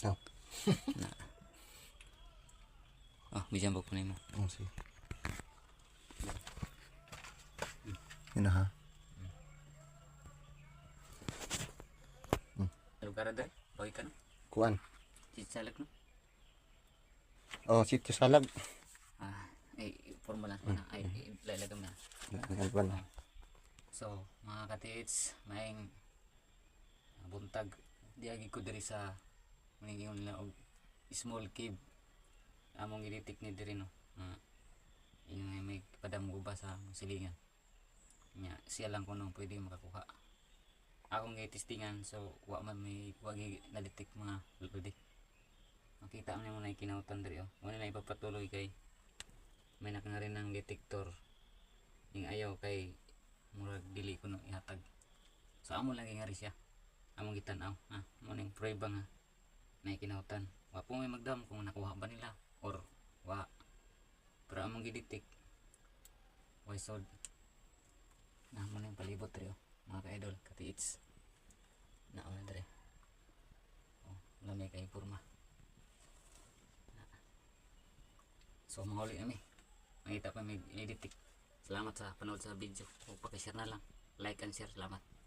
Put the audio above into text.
Oh. na. Oh, bisan po kunin mo. Oh, sige. Yun na ha. Lugar dere. Boy ka no. Kuan. Chichalag no. Oh. Ah, eh, forma lang na. Ay, ilalagam na. Ang kuan. So, mga katiits, maing buntag. Diagi ko diri sa maningon na og small cave. Among giditik ni diri no. Uh, yung may padamgo ba sa silingan. Nya, siya lang kuno pwede makakuha. Akong gitistingan so wa man may wagi naditik mga lodi. Makita mo na kinautan diri oh. Wala na ipapatuloy kay may nakangarin ng detector. Yung ayaw kay murag dili ko no ihatag so amo lang nga siya among gitan-aw ha mo ning prueba nga na kinautan wa po may magdam kung nakuha ba nila or wa pero among giditik why sod na mo ning palibot rio mga ka-idol katiits na mo dre oh lamay kay purma Na. so mahuli kami makita pa may editik Salamat sa panood sa video. Huwag pakishare na lang. Like and share. Salamat.